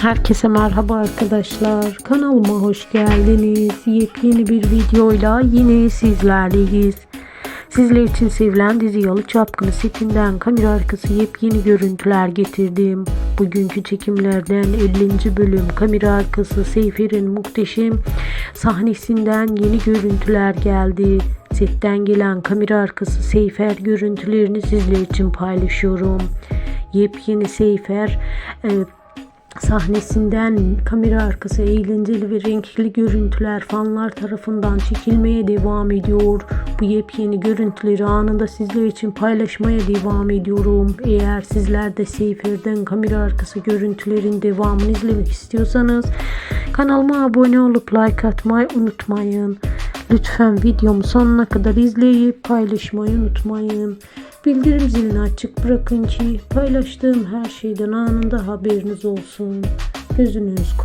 Herkese merhaba arkadaşlar. Kanalıma hoş geldiniz. Yepyeni bir videoyla yine sizlerleyiz. Sizler için sevilen dizi Yalı Çapkını setinden kamera arkası yepyeni görüntüler getirdim. Bugünkü çekimlerden 50. bölüm kamera arkası Seyfer'in muhteşem sahnesinden yeni görüntüler geldi. Setten gelen kamera arkası Seyfer görüntülerini sizler için paylaşıyorum. Yepyeni Seyfer e, sahnesinden kamera arkası eğlenceli ve renkli görüntüler fanlar tarafından çekilmeye devam ediyor. Bu yepyeni görüntüleri anında sizler için paylaşmaya devam ediyorum. Eğer sizler de Seyfer'den kamera arkası görüntülerin devamını izlemek istiyorsanız kanalıma abone olup like atmayı unutmayın. Lütfen videomu sonuna kadar izleyip paylaşmayı unutmayın. Bildirim zilini açık bırakın ki paylaştığım her şeyden anında haberiniz olsun. Gözünüz kulağınız